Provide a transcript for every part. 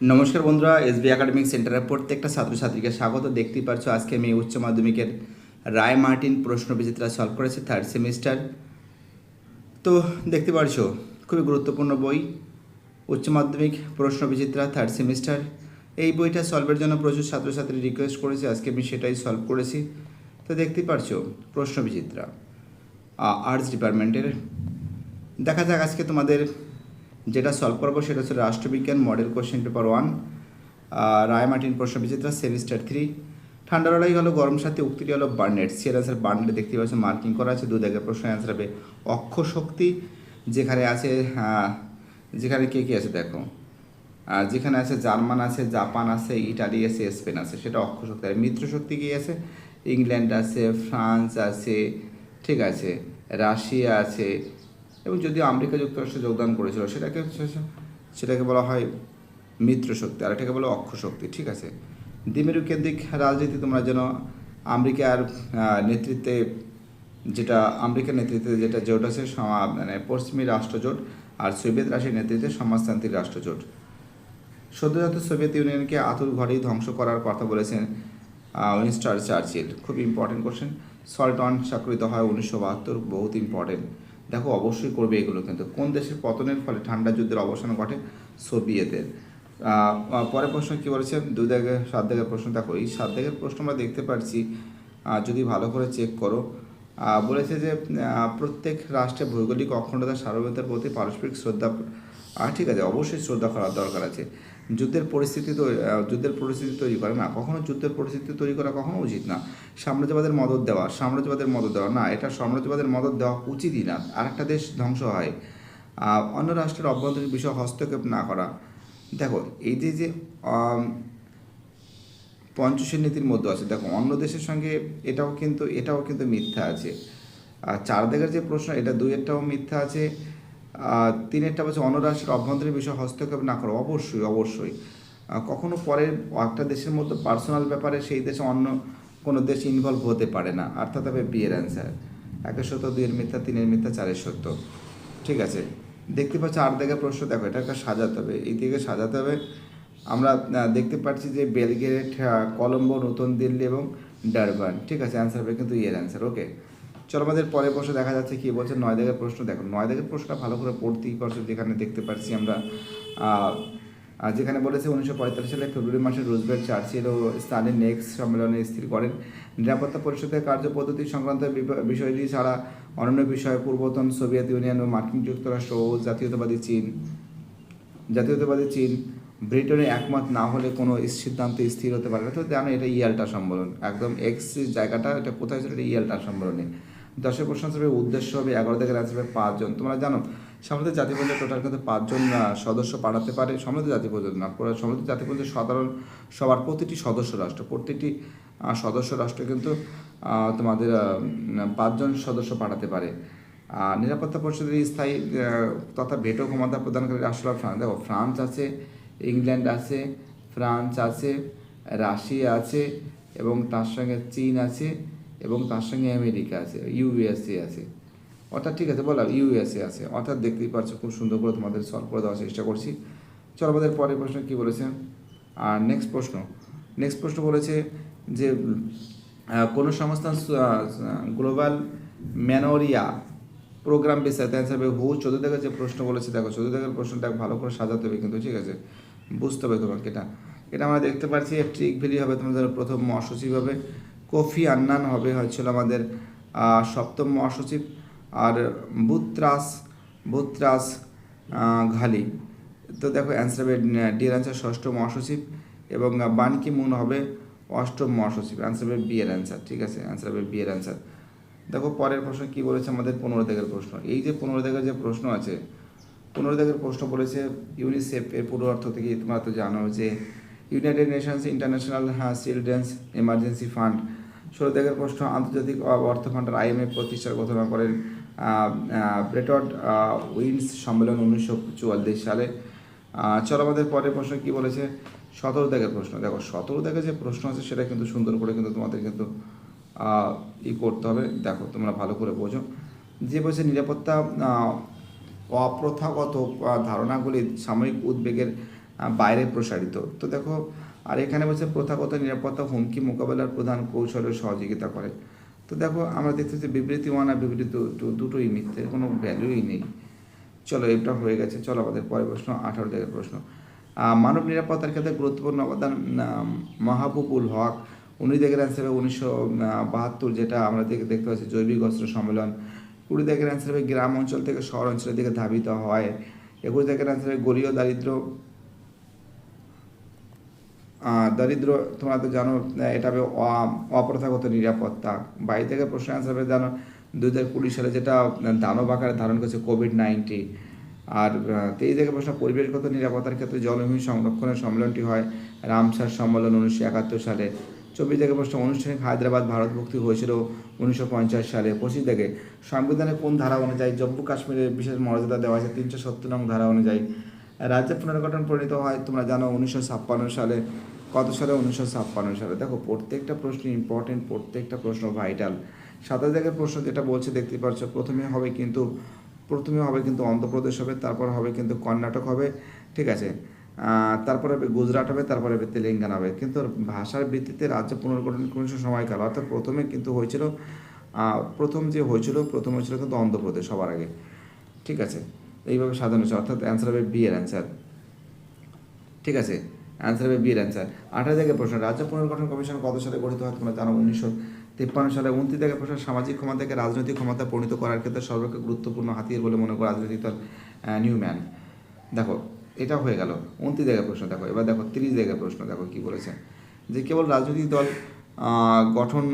নমস্কার বন্ধুরা SB academic সেন্টারের প্রত্যেকটা ছাত্রছাত্রীকে স্বাগত। দেখতেই পারছ আজকে আমি উচ্চ মাধ্যমিকের রায় মার্টিন প্রশ্ন বিচিত্রা সলভ করেছি থার্ড সেমিস্টার তো দেখতে পারছ খুবই গুরুত্বপূর্ণ বই, উচ্চ মাধ্যমিক প্রশ্ন বিচিত্রা থার্ড সেমিস্টার এই বইটা সলভের জন্য প্রচুর ছাত্রছাত্রী রিকোয়েস্ট করেছে, আজকে আমি সেটাই সলভ করেছি। তো দেখতেই পারছ প্রশ্ন বিচিত্রা আর্টস ডিপার্টমেন্টের দেখা যাক আজকে তোমাদের যেটা সলভ করব সেটা হচ্ছে রাষ্ট্রবিজ্ঞান model question paper one Ray Martin প্রশ্ন বিচিত্রা সেমিস্টার থ্রি ঠান্ডা লড়াই হলো গরম সাথে উক্তিটি হলো বার্নেট সিয়ার অ্যান্সার বার্নেট দেখতে পাচ্ছ মার্কিং করা আছে দু দাগের প্রশ্ন অ্যান্সার হবে অক্ষ শক্তি। যেখানে আছে যেখানে কে কে আছে দেখো। আর যেখানে আছে জার্মান আছে, জাপান আছে, ইটালি আছে, স্পেন আছে, সেটা অক্ষ শক্তি। আর মিত্র শক্তি কি আছে? ইংল্যান্ড আছে, ফ্রান্স আছে, ঠিক আছে, রাশিয়া আছে এবং যদিও আমেরিকা যুক্তরাষ্ট্রে যোগদান করেছিল, সেটাকে সেটাকে বলা হয় মিত্র শক্তি, আর এটাকে বলা অক্ষ শক্তি, ঠিক আছে? দ্বিমেরু কেন্দ্রিক রাজনীতি তোমরা যেন আমেরিকার নেতৃত্বে যেটা, আমেরিকার নেতৃত্বে যেটা জোট আছে মানে পশ্চিমী রাষ্ট্রজোট আর সোভিয়েত রাশিয়ার নেতৃত্বে সমাজতান্ত্রিক রাষ্ট্রজোট। সদ্যজাত সোভিয়েত ইউনিয়নকে আতুর ঘরেই ধ্বংস করার কথা বলেছেন উইনস্টার চার্চিল। খুব ইম্পর্টেন্ট কোশ্চেন সল্টন স্বাক্ষরিত হয় উনিশশো বাহাত্তর, বহুত ইম্পর্টেন্ট দেখো, অবশ্যই করবে এগুলো কিন্তু। কোন দেশের পতনের ফলে ঠান্ডা যুদ্ধের অবসান ঘটে? সোভিয়েতের। পরের প্রশ্ন কী বলেছে? দুই দাগে, সাত দাগের প্রশ্ন। দেখো, এই সাত দাগের প্রশ্ন আমরা দেখতে পাচ্ছি যদি ভালো করে চেক করো বলেছে যে প্রত্যেক রাষ্ট্রে ভৌগোলিক অখণ্ডতা সার্বভৌমতার প্রতি পারস্পরিক শ্রদ্ধা ঠিক আছে, অবশ্যই শ্রদ্ধা করার দরকার আছে। যুদ্ধের পরিস্থিতি যুদ্ধের পরিস্থিতি তৈরি করে না। কখনো যুদ্ধের পরিস্থিতি তৈরি করা কখনো উচিত না। সাম্রাজ্যবাদের মদত দেওয়া, সাম্রাজ্যবাদের মদত দেওয়া। না, এটা সাম্রাজ্যবাদের মদত দেওয়া উচিতই না। আরেকটা দেশ ধ্বংস হয়। অন্য রাষ্ট্রের অভ্যন্তরীণ বিষয় হস্তক্ষেপ না করা। দেখো, এই যে যে পঞ্চশীল নীতির মধ্যে আছে। দেখো, অন্য দেশের সঙ্গে এটাও কিন্তু এটাও কিন্তু মিথ্যা আছে। আর চার দিকের যে প্রশ্ন, এটা দুইয়েরটাও মিথ্যা আছে। আর তিনেরটা বলছে অন্য অভ্যন্তরীণ বিষয় হস্তক্ষেপ না করো। অবশ্যই অবশ্যই। কখনো পরের একটা দেশের মধ্যে পার্সোনাল ব্যাপারে সেই দেশে অন্য কোনো দেশ ইনভলভ হতে পারে না। অর্থাৎ হবে বিয়ের অ্যান্সার একের সত্য, দুইয়ের মিথ্যা, তিনের মিথ্যা, চারের সত্য। ঠিক আছে? দেখতে পাচ্ছি আর দিকে প্রশ্ন, দেখো, এটাকে সাজাতে হবে। এই দিকে সাজাতে হবে। আমরা দেখতে পাচ্ছি যে বেলগেট কলম্বো, নতুন দিল্লি এবং ডারবান। ঠিক আছে? অ্যান্সার হবে কিন্তু ইয়ের অ্যান্সার ওকে চলো আমাদের পরের প্রশ্ন দেখা যাচ্ছে কি, বলছে নয় দাগের প্রশ্ন। দেখো, নয় দাগের প্রশ্নটা ভালো করে পড়তেই পারছ, যেখানে দেখতে পাচ্ছি আমরা যেখানে বলেছে উনিশশো পঁয়তাল্লিশ সালে ফেব্রুয়ারি মাসে রুজবেল্ট চার্চিল ও স্টালিন নেক্সট সম্মেলনে স্থির করেন। নিরাপত্তা পরিষদের কার্যপদ্ধতি সংক্রান্ত বিষয়টি ছাড়া অন্যান্য বিষয়ে পূর্বতন সোভিয়েত ইউনিয়ন ও মার্কিন যুক্তরাষ্ট্র ও জাতীয়তাবাদী চীন। জাতীয়তাবাদী চীন ব্রিটেনে একমত না হলে কোনো সিদ্ধান্ত স্থির হতে পারে না। তো জানো, এটা ইয়ালটা সম্মেলন। একদম এক্স জায়গাটা, এটা কোথায় ছিল? এটা ইয়ালটা সম্মেলনে। দশের প্রশ্ন হবে উদ্দেশ্য হবে এগারো থেকে রাজ্য হবে পাঁচজন। তোমরা জানো, সমৃদ্ধ জাতিপুঞ্জ টোটাল কিন্তু পাঁচজন সদস্য পাঠাতে পারে সমৃদ্ধ জাতিপুঞ্জ না। পুরো জাতি জাতিপুঞ্জের সাধারণ সবার প্রতিটি সদস্য রাষ্ট্র, প্রতিটি সদস্য রাষ্ট্র কিন্তু তোমাদের পাঁচজন সদস্য পাঠাতে পারে। আর নিরাপত্তা পরিষদের স্থায়ী তথা ভেটো ক্ষমতা প্রদানকারী রাষ্ট্র ফ্রান্স। দেখো, ফ্রান্স আছে, ইংল্যান্ড আছে, ফ্রান্স আছে, রাশিয়া আছে, এবং তার সঙ্গে চীন আছে এবং তার সঙ্গে আমেরিকা আছে ইউএসএ আছে। অর্থাৎ ঠিক আছে বললাম ইউএসএ আছে। অর্থাৎ দেখতেই পাচ্ছ খুব সুন্দর করে তোমাদের সলভ করে দেওয়ার চেষ্টা করছি। চলো আমাদের পরের প্রশ্ন কী বলেছে? আর নেক্সট প্রশ্ন। নেক্সট প্রশ্ন বলেছে যে কোনো সংস্থান গ্লোবাল ম্যানোরিয়া প্রোগ্রাম বিষয় অ্যান্সার হবে হু চোদ্দ থেকে যে প্রশ্ন বলেছে। দেখো চোদ্দ থেকে প্রশ্নটা ভালো করে সাজাতে হবে কিন্তু, ঠিক আছে? বুঝতে হবে তোমাকে এটা। এটা আমরা দেখতে পাচ্ছি ট্রিক ভ্যালি হবে তোমাদের প্রথম মহাসচিব হবে। কফি আন্নান হবে হয়েছিল আমাদের সপ্তম মহাসচিব আর বুত্রাস বুত্রাস ঘালি। তো দেখো অ্যান্সার হবে ডিয়ার অ্যান্সার ষষ্ঠ মহাসচিব এবং বানকি মুন হবে অষ্টম মহাসচিব। অ্যান্সার হবে বি এর অ্যান্সার ঠিক আছে? অ্যান্সার হবে বি এর অ্যান্সার দেখো পরের প্রশ্ন কি বলেছে আমাদের পনেরো দাগের প্রশ্ন? এই যে পনেরো দাগের যে প্রশ্ন আছে, পনেরো দাগের প্রশ্ন বলেছে ইউনিসেফ এর পুরো অর্থ থেকে তোমরা তো জানো যে ইউনাইটেড নেশনস ইন্টারন্যাশনাল হ্যাঁ চিলড্রেন্স এমার্জেন্সি ফান্ড ষোলো দাগের প্রশ্ন, আন্তর্জাতিক অর্থ ফান্ডের আইএমএফ প্রতিষ্ঠার ঘোষণা করেন ব্রেটড উইন্স সম্মেলন উনিশশো চুয়াল্লিশ সালে। চলো আমাদের পরের প্রশ্ন কি বলেছে? সতেরো দাগের প্রশ্ন। দেখো সতেরো দাগের যে প্রশ্ন আছে সেটা কিন্তু সুন্দর করে কিন্তু তোমাদের কিন্তু ই করতে হবে। দেখো, তোমরা ভালো করে বোঝো। যে বলছে নিরাপত্তা অপ্রথাগত ধারণাগুলি সাময়িক উদ্বেগের বাইরে প্রসারিত। তো দেখো আর এখানে বলছে প্রথাগত নিরাপত্তা হুমকি মোকাবেলার প্রধান কৌশলের সহযোগিতা করে। তো দেখো, আমরা দেখতেছি বিবৃতি ওয়ান আর বিবৃতি টু দুটোই মিথ্যে, কোনো ভ্যালুই নেই। চলো, এটা হয়ে গেছে। চলো, আমাদের পরের প্রশ্ন, আঠারো জায়গার প্রশ্ন। মানব নিরাপত্তার ক্ষেত্রে গুরুত্বপূর্ণ অবদান মাহবুবুল হক। উনি দেখের অ্যান্সার হবে উনিশশো বাহাত্তর, যেটা আমরা দেখে, দেখতে পাচ্ছি জৈবিক অস্ত্র সম্মেলন। কুড়ি দেখের অ্যান্সার হবে গ্রাম অঞ্চল থেকে শহর অঞ্চলের দিকে ধাবিত হয়। একুশ দেখের অ্যান্সার হবে গলীয় দারিদ্র দারিদ্র, তোমরা তো জানো এটা হবে অপ্রথাগত নিরাপত্তা। বাইরে থেকে প্রশ্ন অ্যান্সার হবে, জানো দু হাজার কুড়ি সালে যেটা দানব আকারে ধারণ করেছে কোভিড নাইন্টিন আর তেইশ থেকে প্রশ্ন, পরিবেশগত নিরাপত্তার ক্ষেত্রে জলভূমি সংরক্ষণের সম্মেলনটি হয় রামসার সম্মেলন উনিশশো একাত্তর সালে। চব্বিশ থেকে প্রশ্ন আনুষ্ঠানিক হায়দ্রাবাদ ভারত মুক্তি হয়েছিল উনিশশো পঞ্চাশ সালে। পঁচিশ থেকে, সংবিধানের কোন ধারা অনুযায়ী জম্মু কাশ্মীরের বিশেষ মর্যাদা দেওয়া হয়েছে? তিনশো সত্তর নং ধারা অনুযায়ী। রাজ্য পুনর্গঠন পরিণত হয়, তোমরা জানো উনিশশো ছাপ্পান্ন সালে, কত সালে? উনিশশো ছাপ্পান্ন সালে। দেখো, প্রত্যেকটা প্রশ্ন ইম্পর্টেন্ট প্রত্যেকটা প্রশ্ন ভাইটাল সাতাশ জায়গার প্রশ্ন যেটা বলছে দেখতে পাচ্ছ, প্রথমে হবে কিন্তু, প্রথমে হবে কিন্তু অন্ধ্রপ্রদেশ হবে, তারপর হবে কিন্তু কর্ণাটক হবে, ঠিক আছে? তারপরে হবে গুজরাট হবে, তারপরে হবে তেলেঙ্গানা হবে। কিন্তু ভাষার ভিত্তিতে রাজ্য পুনর্গঠন কমিশন সময়কাল। অর্থাৎ প্রথমে কিন্তু হয়েছিল প্রথম যে হয়েছিল, প্রথম হয়েছিল কিন্তু অন্ধ্রপ্রদেশ সবার আগে, ঠিক আছে? এইভাবে সাজানো হচ্ছে, অর্থাৎ অ্যান্সার হবে বি এর অ্যান্সার ঠিক আছে? অ্যান্সার হবে বি এর অ্যান্সার আঠারো থেকে প্রশ্ন, রাজ্য পুনর্গঠন কমিশন কত সালে গঠিত হয় তোমরা জানো? উনিশশো তিপ্পান্ন সালে উনত্রিশ থেকে প্রশ্ন, সামাজিক ক্ষমতাকে রাজনৈতিক ক্ষমতা পরিণত করার ক্ষেত্রে সর্বাপেক্ষা গুরুত্বপূর্ণ হাতিয়ার বলে মনে করে রাজনৈতিক দল নিউম্যান দেখো, এটা হয়ে গেল। উনত্রিশ জায়গায় প্রশ্ন, দেখো, এবার দেখো, তিরিশ জায়গায় প্রশ্ন, দেখো কি বলেছে। যে কেবল রাজনৈতিক দল গঠন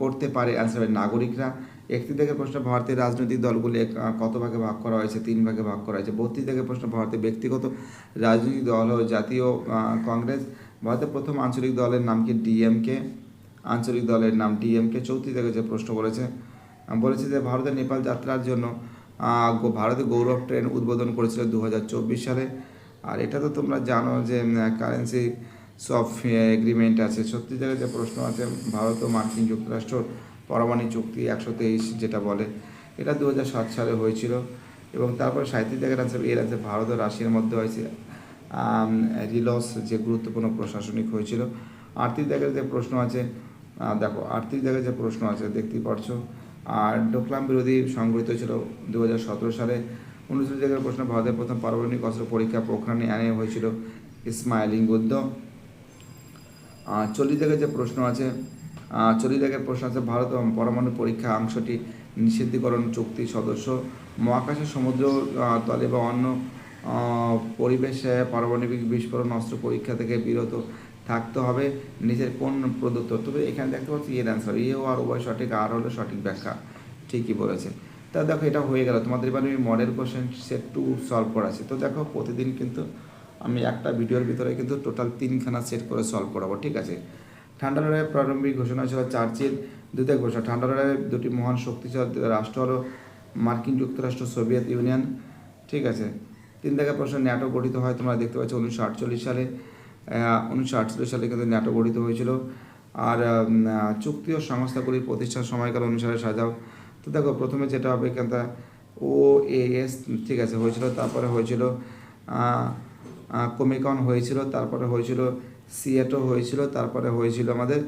করতে পারে অ্যান্সার নাগরিকরা। একত্রিশ থেকে প্রশ্ন ভারতের রাজনৈতিক দলগুলি কত ভাগে ভাগ করা হয়েছে? তিন ভাগে ভাগ করা হয়েছে। বত্রিশ থেকে প্রশ্ন ভারতের ব্যক্তিগত রাজনৈতিক দল হল জাতীয় কংগ্রেস। ভারতের প্রথম আঞ্চলিক দলের নাম কি? ডিএমকে। আঞ্চলিক দলের নাম ডিএমকে। চৌত্রিশ থেকে যে প্রশ্ন বলেছে বলেছে যে ভারতের নেপাল যাত্রার জন্য ভারতের গৌরব ট্রেন উদ্বোধন করেছিল দু হাজার চব্বিশ সালে। আর এটা তো তোমরা জানো যে কারেন্সি সব এগ্রিমেন্ট আছে। সত্যি জায়গায় যে প্রশ্ন আছে, ভারত ও মার্কিন যুক্তরাষ্ট্র পরমাণু চুক্তি একশো তেইশ যেটা বলে, এটা দু সালে হয়েছিল। এবং তারপরে সাহিত্যিক জায়গার আনসার এর আছে ভারত ও রাশিয়ার মধ্যে হয়েছে রিলস যে গুরুত্বপূর্ণ প্রশাসনিক হয়েছিল। আর্থিক জায়গায় যে প্রশ্ন আছে দেখো, আর্থিক জায়গায় যে প্রশ্ন আছে, দেখতেই পারছ। আর ডোকলাম বিরোধী সংগঠিত ছিল দু হাজার সতেরো সালে। উনিশশো জায়গার প্রশ্ন, ভারতের প্রথম পারমাণবিক অস্ত্র পরীক্ষা পোখরানে আনে হয়েছিল ইসমাইলিং বুদ্ধ চল্লিশ জায়গায় যে প্রশ্ন আছে চল্লিশ জায়গার প্রশ্ন আছে, ভারত ও পরমাণু পরীক্ষা অংশটি নিষিদ্ধকরণ চুক্তি সদস্য। মহাকাশে সমুদ্র তলে বা অন্য পরিবেশে পারমাণবিক বিস্ফোরণ অস্ত্র পরীক্ষা থেকে বিরত থাকতে হবে। নিজের কোন প্রদত্ত তবে এখানে দেখতে পাচ্ছি এর অ্যান্সার ইয়েও আর উভয় সঠিক আর হলো সঠিক ব্যাখ্যা। ঠিকই বলেছে তা দেখো, এটা হয়ে গেল। তোমাদের এবার আমি model question set two solve করা আছে তো দেখো, প্রতিদিন কিন্তু আমি একটা ভিডিওর ভিতরে কিন্তু টোটাল তিনখানা সেট করে সলভ করাবো, ঠিক আছে? ঠান্ডা লড়াইয়ের প্রারম্ভিক ঘোষণা ছিল চার্চিল দ্বিতীয় ঘোষণা। ঠান্ডা লড়াইয়ের দুটি মহান শক্তিশালী রাষ্ট্র হল মার্কিন যুক্তরাষ্ট্র, সোভিয়েত ইউনিয়ন। ঠিক আছে। তিন থেকে প্রশ্ন ন্যাটো গঠিত হয়, তোমরা দেখতে পাচ্ছ উনিশশো আটচল্লিশ সালে। উনিশশো আটচল্লিশ সালে কিন্তু ন্যাটো গঠিত হয়েছিল। আর চুক্তি ও সংস্থাগুলির প্রতিষ্ঠার সময়কাল অনুসারে সাজাও। তো দেখো, প্রথমে যেটা হবে এখানটা ও এস ঠিক আছে, হয়েছিল। তারপরে হয়েছিল কমিকন হয়েছিল। তারপরে হয়েছিল সিএটো হয়েছিল, তারপরে হয়েছিল আমাদের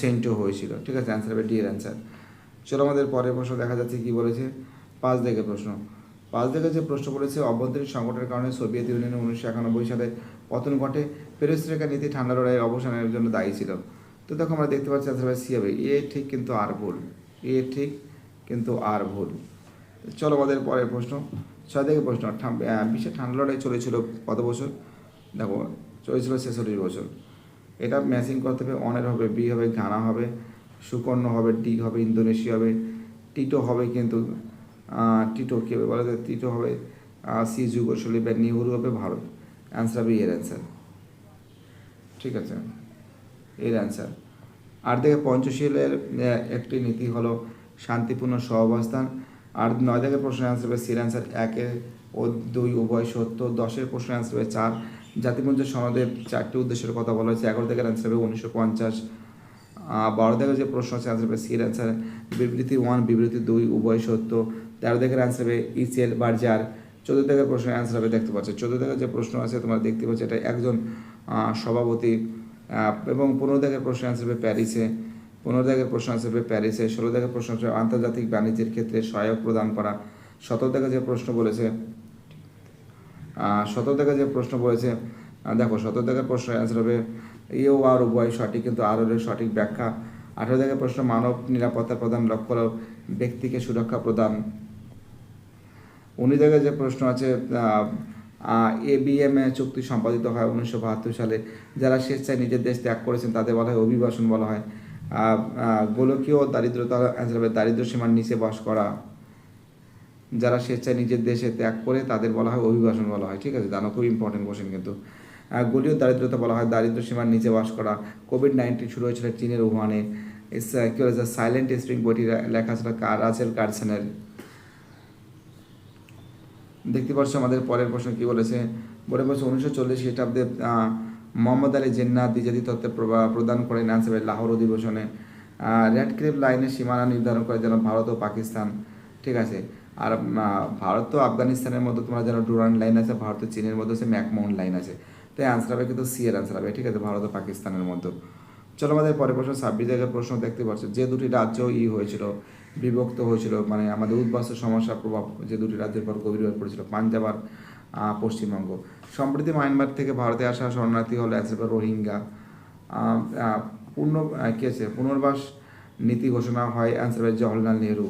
সেন্টো হয়েছিল। ঠিক আছে? অ্যান্সার হবে ডি অ্যান্সার চলো আমাদের পরের প্রশ্ন দেখা যাচ্ছে কি বলেছে। পাঁচ দিকে প্রশ্ন। পাঁচ দিকে যে প্রশ্ন করেছে অভ্যন্তরীণ সংকটের কারণে সোভিয়েত ইউনিয়নের উনিশশো একানব্বই সালে পতন ঘটে। পেরেস্ট্রেকা নীতি ঠান্ডা লড়াইয়ের অবসানের জন্য দায়ী ছিল। তো দেখো, আমরা দেখতে পাচ্ছি অ্যান্সার হবে সি হবে। এ ঠিক কিন্তু আর ভুল। এ ঠিক কিন্তু আর ভুল। চলো আমাদের পরের প্রশ্ন। ছয় থেকে প্রশ্ন। বিশ্বের ঠান্ডা লড়াই চলেছিল কত বছর? দেখো চলেছিল ছেচল্লিশ বছর। এটা ম্যাচিং করতে হবে অনের হবে বি হবে, ঘানা হবে, সুকর্ণ হবে ডি হবে, ইন্দোনেশিয়া হবে টিটো হবে কিন্তু টিটো কী হবে বলা যায় টিটো হবে সি যুগোশলী বা নেহরু হবে ভারত। অ্যান্সার হবে এর অ্যান্সার ঠিক আছে? এর অ্যান্সার আর থেকে পঞ্চশীলের একটি নীতি হলো শান্তিপূর্ণ সহাবস্থান। আর নয় থেকে প্রশ্ন অ্যান্সার হবে সির অ্যান্সার একে ও দুই উভয় সত্য। দশের প্রশ্ন অ্যান্সার হবে চার। জাতিপুঞ্জ সনদের চারটি উদ্দেশ্যের কথা বলা হয়েছে। এগারো থেকে অ্যান্সার হবে উনিশশো পঞ্চাশ। বারো থেকে যে প্রশ্ন আছে অ্যান্সার হবে সির অ্যান্সার বিবৃতি ওয়ান বিবৃতি দুই, উভয় সত্য। তেরো থেকে অ্যান্সার হবে ইসেল বার্জার। চোদ্দ থেকে প্রশ্ন অ্যান্সার হবে দেখতে পাচ্ছ। চোদ্দ থেকে যে প্রশ্ন আছে, তোমরা দেখতে পাচ্ছ এটা একজন সভাপতি। এবং পনেরো থেকে প্রশ্ন অ্যান্সার হবে প্যারিসে। পনেরো থেকে প্রশ্ন অ্যান্সার হবে প্যারিসে। ষোলো থেকে প্রশ্ন আন্তর্জাতিক বাণিজ্যের ক্ষেত্রে সহায়ক প্রদান করা। সতেরো থেকে যে প্রশ্ন বলেছে সতেরো থেকে যে প্রশ্ন বলেছে দেখো সতেরো থেকে প্রশ্ন অ্যান্সার হবে, ইও আর উভয় সঠিক, কিন্তু আর হলো সঠিক ব্যাখ্যা। আঠারো থেকে প্রশ্ন, মানব নিরাপত্তা প্রদান লক্ষ্য হলো ব্যক্তিকে সুরক্ষা প্রদান। উনিশ থেকে যে প্রশ্ন আছে এ বি এম এ চুক্তি সম্পাদিত হয় উনিশশো বাহাত্তর সালে। যারা স্বেচ্ছায় নিজের দেশ ত্যাগ করেছেন, তাদের বলা হয় অভিবাসন বলা হয়। গোলকীয় দারিদ্রতা অ্যান্সার হবে দারিদ্র সীমার নিচে বাস করা। যারা স্বেচ্ছায় নিজের দেশে ত্যাগ করে তাদের বলা হয় অভিবাসন বলা হয়, ঠিক আছে? জানো খুব ইম্পর্টেন্ট কোশ্চেন কিন্তু। গোলীয় দারিদ্রতা বলা হয়, দারিদ্র সীমার নিচে বাস করা কোভিড নাইন্টিন শুরু হয়েছিল চীনের উহানে কি বলেছে সাইলেন্ট স্প্রিং বইটি লেখা ছিল রাসেল কার্সেনের। দেখতে পাচ্ছ আমাদের পরের প্রশ্ন কি বলেছে? বলে বলছে, উনিশশো চল্লিশ খ্রিস্টাব্দে মোহাম্মদ আলী জিন্না দ্বিজাতি তত্ত্বে প্রদান করেন আনসারে লাহোর অধিবেশনে। রেড ক্রিপ লাইনের সীমানা নির্ধারণ করে যেন ভারত ও পাকিস্তান, ঠিক আছে? আর ভারত ও আফগানিস্তানের মধ্যে তোমার যেন ডুরান লাইন আছে, ভারত চীনের মধ্যে হচ্ছে ম্যাকমাউন্ট লাইন আছে। তাই আনসার হবে কিন্তু সি এর আনসার হবে, ঠিক আছে? ভারত ও পাকিস্তানের মধ্যে চলো আমাদের পরের প্রশ্ন, ছাব্বিশ জায়গায় প্রশ্ন দেখতে পাচ্ছ। যে দুটি রাজ্য ই হয়েছিল, বিভক্ত হয়েছিল মানে আমাদের উদ্বাস্তু সমস্যার প্রভাব যে দুটি রাজ্যের পর গভীর হয়ে পড়েছিল, পাঞ্জাব আর পশ্চিমবঙ্গ। সম্প্রতি মায়ানমার থেকে ভারতে আসা শরণার্থী হলো অ্যান্সার রোহিঙ্গা। পূর্ণ কি আছে? পুনর্বাস নীতি ঘোষণা হয় অ্যান্সার হবে জওয়াহরলাল নেহরু।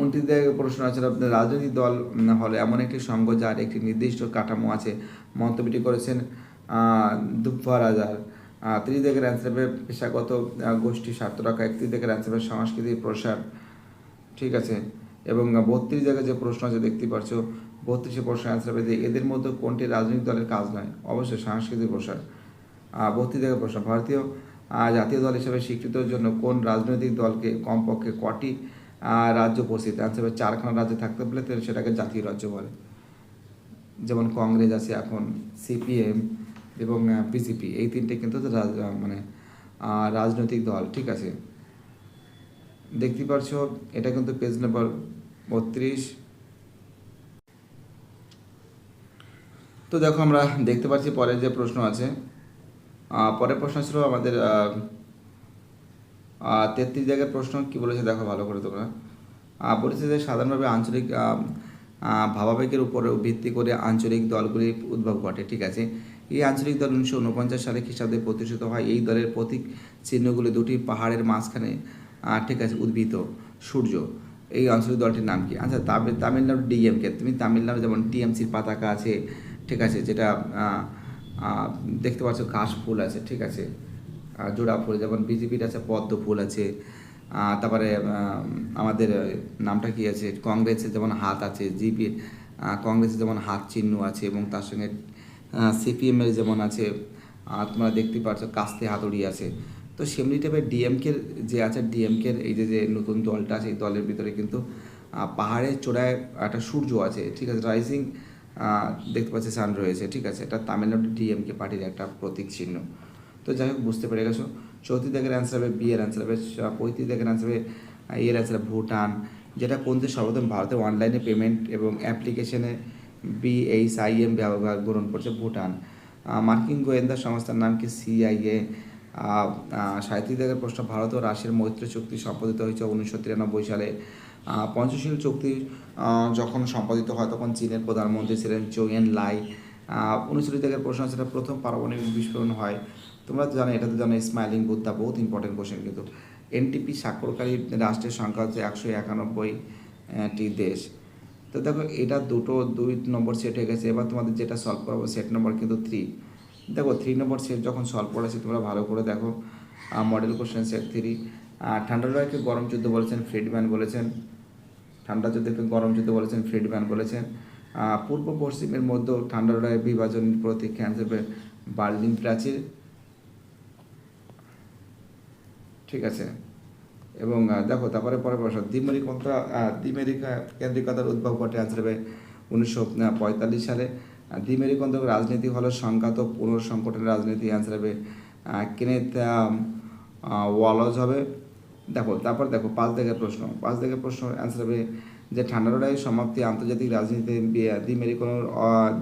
উনত্রিশ প্রশ্ন আছে আপনার রাজনৈতিক দল হলো এমন একটি সংঘ যার একটি নির্দিষ্ট কাঠামো আছে, মন্তব্যটি করেছেন দুপ্পা রাজার। ত্রিশ থেকে অ্যান্সার পেশাগত গোষ্ঠী স্বার্থ রক্ষা একত্রিশ থেকে অ্যান্সার হবে সংস্কৃতির প্রসার, ঠিক আছে? এবং বত্রিশ জায়গায় যে প্রশ্ন আছে, দেখতে পাচ্ছ, বত্রিশে প্রশ্ন অ্যান্সার হবে যে এদের মধ্যে কোনটি রাজনৈতিক দলের কাজ নয়? অবশ্যই সাংস্কৃতিক প্রসার। বত্রিশ জায়গায় প্রশ্ন, ভারতীয় জাতীয় দল হিসেবে স্বীকৃতির জন্য কোন রাজনৈতিক দলকে কমপক্ষে কটি রাজ্য অ্যান্সার হবে চারখানা রাজ্যে থাকতে বলে তো সেটাকে জাতীয় রাজ্য বলে। যেমন কংগ্রেস আছে এখন, সিপিএম এবং বিজেপি। এই তিনটে কিন্তু মানে রাজনৈতিক দল, ঠিক আছে? দেখতে পাচ্ছ, এটা কিন্তু পেজ নাম্বার বত্রিশ। তো দেখো আমরা দেখতে পাচ্ছি পরের যে প্রশ্ন আছে পরের প্রশ্ন ছিল আমাদের তেত্রিশ জায়গার প্রশ্ন কি বলেছে? দেখো ভালো করে তোমরা। যে সাধারণভাবে আঞ্চলিক ভাবাবেগের উপর ভিত্তি করে আঞ্চলিক দলগুলি উদ্ভব ঘটে, ঠিক আছে? এই আঞ্চলিক দল উনিশশো উনপঞ্চাশ সালে খ্রিস্টাব্দে প্রতিষ্ঠিত হয়। এই দলের প্রতীক চিহ্নগুলি দুটি পাহাড়ের মাঝখানে ঠিক আছে উদ্ভিত সূর্য। এই আঞ্চলিক দলটির নাম কি? আচ্ছা তামিল তামিলনাড়ু ডিএমকে। তুমি তামিলনাড়ু যেমন টিএমসির পতাকা আছে, ঠিক আছে, যেটা দেখতে পাচ্ছ ঘাস ফুল আছে, ঠিক আছে? জোড়া ফুল, যেমন বিজেপির আছে পদ্ম ফুল আছে তারপরে আমাদের নামটা কি আছে, কংগ্রেসের যেমন হাত আছে জিপি কংগ্রেসের যেমন হাত চিহ্ন আছে এবং তার সঙ্গে সিপিএমের যেমন আছে তোমরা দেখতে পাচ্ছ কাস্তে হাতুড়ি আছে। তো সেমনি টাইপের ডিএমকের যে আছে, ডিএমকের এই যে যে নতুন দলটা আছে, এই দলের ভিতরে কিন্তু পাহাড়ের চূড়ায় একটা সূর্য আছে, ঠিক আছে রাইজিং দেখতে পাচ্ছি সান রয়েছে, ঠিক আছে, এটা তামিলনাড়ু ডিএমকে পার্টির একটা প্রতীক চিহ্ন। তো যাই হোক, বুঝতে পেরে গেছো। চৌত্রিশ দেখের অ্যান্সার হবে বি এর অ্যান্সার হবে পঁয়ত্রিশ দেখের অ্যান্সার হবে এর অ্যান্সার ভুটান, যেটা কোন দেশ সর্বপ্রথম ভারতে অনলাইনে পেমেন্ট এবং অ্যাপ্লিকেশনে বিএইচআইএম ব্যবহার গ্রহণ করছে ভুটান। মার্কিন গোয়েন্দা সংস্থার নাম কি সিআইএ সাঁত্রিশ দেখের প্রশ্ন, ভারত ও রাশিয়ার মৈত্রী চুক্তি সম্পাদিত হয়েছে উনিশশো তিরানব্বই সালে। পঞ্চশীল চুক্তি যখন সম্পাদিত হয় তখন চীনের প্রধানমন্ত্রী ছিলেন চোয়েন লাই। উনচল্লিশ থেকে প্রশ্ন, সেটা প্রথম পারমাণবিক বিস্ফোরণ হয়। তোমরা তো জানো এটা তো জানো স্মাইলিং বুদ্ধা বহুত ইম্পর্টেন্ট কোশ্চেন কিন্তু এনটিপি স্বাক্ষরকারী রাষ্ট্রের সংখ্যা হচ্ছে একশো একানব্বই আহ, টি দেশ। তো দেখো এটা দুটো দুই নম্বর সেট হয়ে গেছে এবার তোমাদের যেটা সলভ করাবো সেট নম্বর কিন্তু থ্রি দেখো থ্রি নম্বর সেট যখন সলভ করেছি তোমরা ভালো করে দেখো মডেল কোশ্চেন সেট থ্রি ঠান্ডা লড়াইকে গরম যুদ্ধ বলেছেন ফ্রিডম্যান বলেছেন। ঠান্ডা যুদ্ধকে গরম যুদ্ধ বলেছেন ফ্রিডম্যান বলেছেন। পূর্ব পশ্চিমের মধ্যে ঠান্ডা লড়াইয়ের বিভাজন প্রতীক হিসেবে বার্লিন প্রাচীর। ঠিক আছে? এবং দেখো তারপরে পরে প্রশ্ন দ্বিমেরিক অন্তরা দ্বিমেরিক কেন্দ্রিকতার উদ্ভব ঘটে আনসার হবে উনিশশো পঁয়তাল্লিশ সালে। আহ, দ্বিমেরিক রাজনীতি হলো সংঘাত পুনর্সংগঠনের রাজনীতি আহ, কেনেথ ওয়ালজ হবে। দেখো তারপর দেখো পাঁচ দেখের প্রশ্ন। পাঁচ দিকের প্রশ্ন অ্যান্সার হবে যে ঠান্ডা লড়াইয়ের সমাপ্তি আন্তর্জাতিক রাজনীতিতে বি- দ্বি মেরুকোণ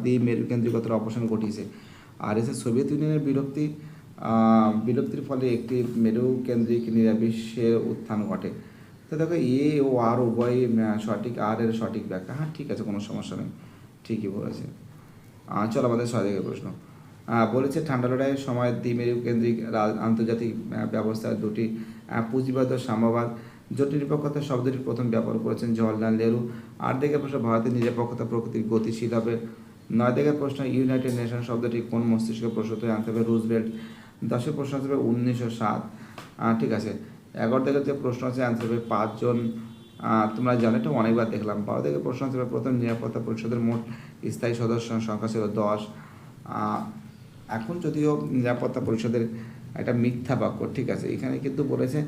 দ্বি মেরুকেন্দ্রিকতার অবসান ঘটিয়েছে। আর এসে সোভিয়েত ইউনিয়নের বিরক্তি বিলুপ্তির ফলে একটি মেরুকেন্দ্রিক নিরাবিশ্বের উত্থান ঘটে। তো দেখো এ ও আর উভয় সঠিক আর এর সঠিক ব্যাখ্যা। হ্যাঁ ঠিক আছে কোনো সমস্যা নেই। ঠিকই বলেছে। চলো আমাদের দিকের প্রশ্ন। বলেছে ঠান্ডা লড়াইয়ের সময় দ্বিমেরু কেন্দ্রিক আন্তর্জাতিক আহ, ব্যবস্থায় দুটি পুঁজিবাদ ও সাম্যবাদ। জোট নিরপেক্ষতা শব্দটি প্রথম ব্যবহার করেছেন জওয়াহরলাল নেহরু। আট দিকের প্রশ্ন ভারতের নিরপেক্ষতা প্রকৃতির গতিশীল হবে। নয় দিকের প্রশ্ন ইউনাইটেড নেশন শব্দটি কোন মস্তিষ্কে প্রসূত হয়ে আনতে হবে? রুজভেল্ট। দশের প্রশ্ন আসবে উনিশশো সাত। ঠিক আছে। এগারো দিকের যে প্রশ্ন আছে অ্যান্সার হবে পাঁচজন। তোমরা জানো, এটা অনেকবার দেখলাম। বারো দিকের প্রশ্ন আসবে, প্রথম নিরাপত্তা পরিষদের মোট স্থায়ী সদস্য সংখ্যা ছিল দশ। এখন যদিও নিরাপত্তা পরিষদের একটা মিথ্যা বাক্য, ঠিক আছে। এখানে কিন্তু বলেছে,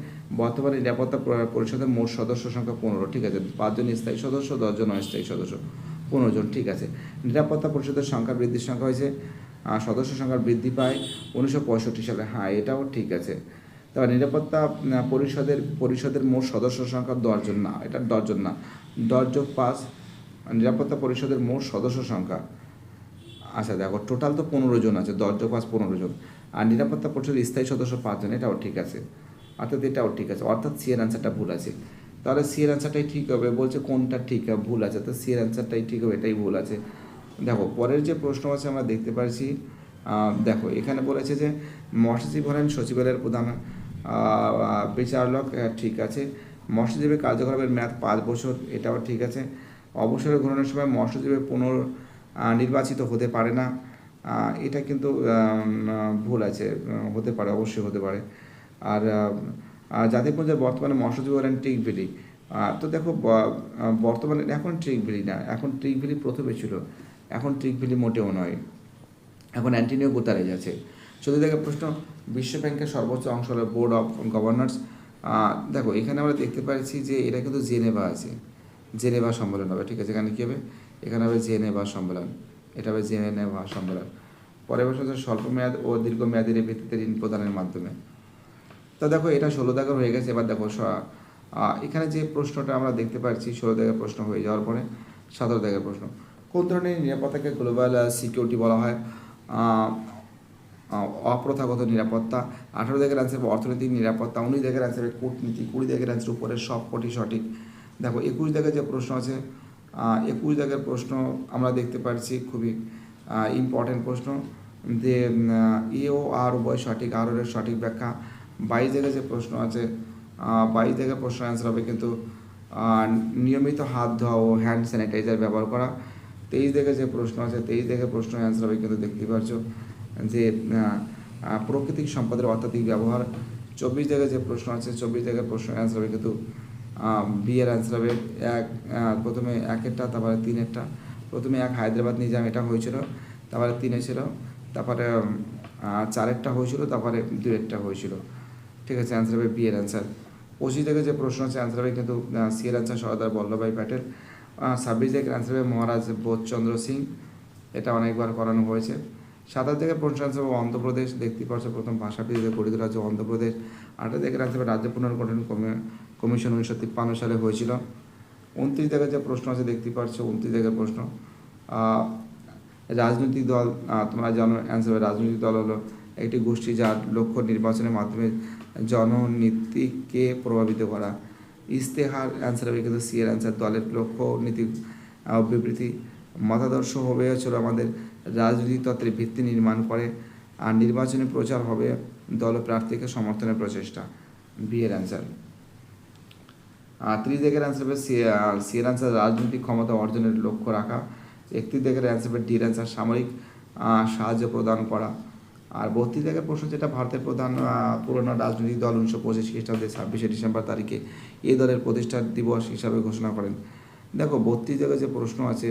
বর্তমানে নিরাপত্তা পরিষদের মোট সদস্য সংখ্যা পনেরো, ঠিক আছে। পাঁচজন স্থায়ী সদস্য, দশজন অস্থায়ী সদস্য, পনেরো জন, ঠিক আছে। নিরাপত্তা পরিষদের সংখ্যা বৃদ্ধির সংখ্যা হয়েছে সদস্য সংখ্যা বৃদ্ধি পায় উনিশশো পঁয়ষট্টি সালে। হ্যাঁ এটাও ঠিক আছে। তবে নিরাপত্তা পরিষদের পরিষদের মোট সদস্য সংখ্যা দশজন না, এটা দশজন না। দশ যোগ পাঁচ, নিরাপত্তা পরিষদের মোট সদস্য সংখ্যা। আচ্ছা দেখো টোটাল তো পনেরো জন আছে দশ যোগ পাঁচ, পনেরো জন। আর নিরাপত্তা পরিষদের স্থায়ী সদস্য পাঁচজন, এটাও ঠিক আছে। অর্থাৎ এটাও ঠিক আছে। অর্থাৎ সি এর অ্যান্সারটা ভুল আছে। তাহলে সি এর অ্যান্সারটাই ঠিক হবে, বলছে কোনটা ঠিক, ভুল আছে। তো সি এর অ্যান্সারটাই ঠিক হবে, এটাই ভুল আছে। দেখো, পরের যে প্রশ্ন আছে আমরা দেখতে পাচ্ছি দেখো, এখানে বলেছে যে মৎস্যজীবী হলেন সচিবালয়ের প্রধান বিচারক ঠিক আছে। মৎস্যজীবী কার্যকলাপের মেয়াদ পাঁচ বছর, এটাও ঠিক আছে। অবসরে গ্রহণের সময় মৎস্যজীবী পুনর নির্বাচিত হতে পারে না। এটা কিন্তু ভুল আছে হতে পারে, অবশ্যই হতে পারে। আর জাতিপুঞ্জের বর্তমানে মৎস্যজীবী হলেন টিকবিলি তো দেখো বর্তমানে এখন ট্রিকবিলি না, এখন ট্রিকবিলি প্রথমে ছিল। এখন ট্রিকবিলি মোটেও নয়। এখন অ্যান্টিনিও গুতারেজ আছে। চতুর্থ থেকে প্রশ্ন বিশ্ব ব্যাংকের সর্বোচ্চ অংশ হলো বোর্ড অফ গভর্নর্স দেখো, এখানে আমরা দেখতে পাচ্ছি যে এটা কিন্তু জেনেভা আছে। জেনেভা সম্মেলন হবে, ঠিক আছে? এখানে কী হবে? এখানে হবে জেনেভা সম্মেলন। এটা হবে জেনেভা সম্মেলন। পরের প্রশ্ন হচ্ছে স্বল্প মেয়াদ ও দীর্ঘমেয়াদী ভিত্তিতে ঋণ প্রদানের মাধ্যমে। তা দেখো, এটা ষোলো দাগের হয়ে গেছে। এবার দেখো এখানে যে প্রশ্নটা আমরা দেখতে পাচ্ছি, ষোলো দাগের প্রশ্ন হয়ে যাওয়ার পরে সতেরো দাগের প্রশ্ন। কোন ধরনের নিরাপত্তাকে গ্লোবাল সিকিউরিটি বলা হয়? অপ্রথাগত নিরাপত্তা, আঠারো দাগের অ্যান্সার অর্থনৈতিক নিরাপত্তা, উনিশ দাগের অ্যান্সার কূটনীতি, কুড়ি দাগের অ্যান্সার উপরের সব কটি সঠিক। দেখো, একুশ দাগের যে প্রশ্ন আছে একুশ দাগের প্রশ্ন আমরা দেখতে পাচ্ছি খুবই ইম্পর্টেন্ট প্রশ্ন যে এ ও আর উভয় সঠিক, আর এর সঠিক ব্যাখ্যা। বাইশ জায়গায় যে প্রশ্ন আছে বাইশ জায়গায় প্রশ্ন অ্যান্সার হবে কিন্তু নিয়মিত হাত ধোয়া ও হ্যান্ড স্যানিটাইজার ব্যবহার করা। তেইশ দেখে যে প্রশ্ন আছে, তেইশ জায়গায় প্রশ্ন অ্যান্সার হবে, কিন্তু দেখতে পাচ্ছ যে প্রাকৃতিক সম্পদের অত্যাধিক ব্যবহার। চব্বিশ জায়গায় যে প্রশ্ন আছে, চব্বিশ জায়গায় প্রশ্ন অ্যান্সার হবে, কিন্তু বিয়ের অ্যান্সার হবে এক প্রথমে একেরটা, তারপরে তিনেরটা। প্রথমে এক হায়দ্রাবাদ নিয়ে নিজাম এটা হয়েছিল, তারপরে তিনে ছিল তারপরে চারেরটা হয়েছিল, তারপরে দুয়েরটা হয়েছিল। ঠিক আছে অ্যান্সার হবে বি এর অ্যান্সার পঁচিশ থেকে যে প্রশ্ন আছে অ্যান্সার হবে, কিন্তু সি এর অ্যান্সার সর্দার বল্লভভাই প্যাটেল। ছাব্বিশ থেকে অ্যান্সার হবে মহারাজ বোধচন্দ্র সিং। এটা অনেকবার করানো হয়েছে। সাতাশ থেকে প্রশ্ন অ্যান্সার হবে অন্ধ্রপ্রদেশ। দেখতে পাচ্ছ প্রথম ভাষা ভিত্তিতে গঠিত রাজ্য অন্ধ্রপ্রদেশ। আঠাশ থেকে অ্যান্সার হবে রাজ্য পুনর্গঠন কমি- কমিশন উনিশশো তিপ্পান্ন সালে হয়েছিল। উনত্রিশ থেকে যে প্রশ্ন আছে, দেখতে পাচ্ছ উনত্রিশ থেকে প্রশ্ন। রাজনৈতিক দল তোমরা জানো অ্যান্সার হবে রাজনৈতিক দল হলো একটি গোষ্ঠী যার লক্ষ্য নির্বাচনের মাধ্যমে জননীতিকে প্রভাবিত করা। ইস্তেহার অ্যান্সার হবে, কিন্তু সি এর অ্যান্সার দলের লক্ষ্য, নীতি বিবৃতি, মতাদর্শ হবে, হচ্ছে আমাদের রাজনৈতিক তত্ত্বের ভিত্তি নির্মাণ করে, আর নির্বাচনী প্রচার হবে দল প্রার্থীকে সমর্থনের প্রচেষ্টা বি এর অ্যান্সার আর ত্রিশ দিকের অ্যান্সার হবে সি এর অ্যান্সার রাজনৈতিক ক্ষমতা অর্জনের লক্ষ্য রাখা, একত্রিশ দিকের অ্যান্সার হবে ডির অ্যান্সার সামরিক সাহায্য প্রদান করা আর বত্রিশ দিকের প্রশ্ন যেটা ভারতের প্রধান পুরনো রাজনৈতিক দল উনিশশো পঁচিশ খ্রিস্টাব্দে ছাব্বিশে ডিসেম্বর তারিখে এই দলের প্রতিষ্ঠা দিবস হিসাবে ঘোষণা করেন। দেখো, বত্রিশ জায়গায় যে প্রশ্ন আছে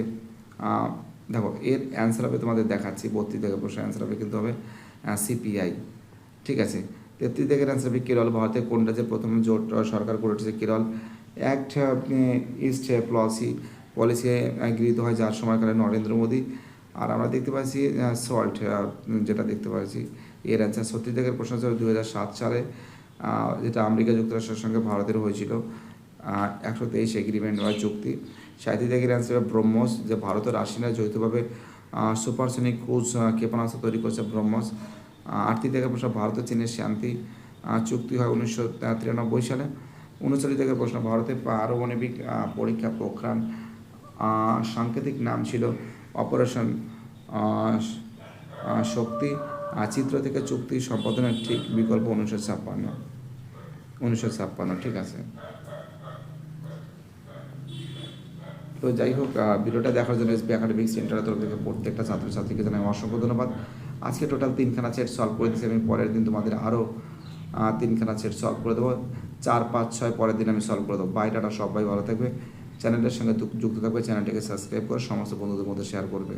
দেখো, এর অ্যান্সার হবে তোমাদের দেখাচ্ছি, বত্রিশ জায়গায় প্রশ্ন অ্যান্সার হবে কিন্তু হবে সিপিআই ঠিক আছে? তেত্রিশ থেকে অ্যান্সার হবে কেরল, ভারতের কোন রাজ্যে প্রথম জোট সরকার করে উঠেছে Kerala? Act east policy policy গৃহীত হয় যার সময়কালে নরেন্দ্র মোদী। আর আমরা দেখতে পাচ্ছি সল্ট যেটা দেখতে পাচ্ছি এর অ্যান্সার সত্যি থেকে প্রশ্ন ছিল দু হাজার সাত সালে যেটা আমেরিকা যুক্তরাষ্ট্রের সঙ্গে ভারতের হয়েছিল একশো তেইশ এগ্রিমেন্ট বা চুক্তি। সাঁত্রিশ থেকে অ্যান্সার ব্রহ্মস যে ভারত ও যৌথভাবে সুপারসনিক আহ, ক্ষেপণাস্ত্র তৈরি করছে ব্রহ্মস। আটটি থেকে প্রশ্ন ভারত চীনের শান্তি চুক্তি হয় উনিশশো তিরানব্বই সালে। উনচল্লিশ থেকে প্রশ্ন ভারতের পারমাণবিক পরীক্ষা আহ, সাংকেতিক নাম ছিল অপারেশন শক্তি চিত্র থেকে চুক্তি সম্পাদনের ঠিক বিকল্প উনিশশো ছাপ্পান্ন। উনিশশো ছাপ্পান্ন, ঠিক আছে। তো যাই হোক ভিডিওটা দেখার জন্য এসপি একাডেমিক সেন্টারের তরফ থেকে প্রত্যেকটা ছাত্রছাত্রীকে জানাই অসংখ্য ধন্যবাদ। আজকে টোটাল তিনখানা সেট সলভ করে দিয়েছি, আমি পরের দিন তোমাদের আরও তিনখানা সেট সলভ করে দেবো। চার, পাঁচ, ছয়, পরের দিন আমি সলভ করে দেবো। বাইটাটা সবাই ভালো থাকবে। চ্যানেলের সঙ্গে যুক্ত থাকবে চ্যানেলটাকে সাবস্ক্রাইব করে সমস্ত বন্ধুদের মধ্যে শেয়ার করবে।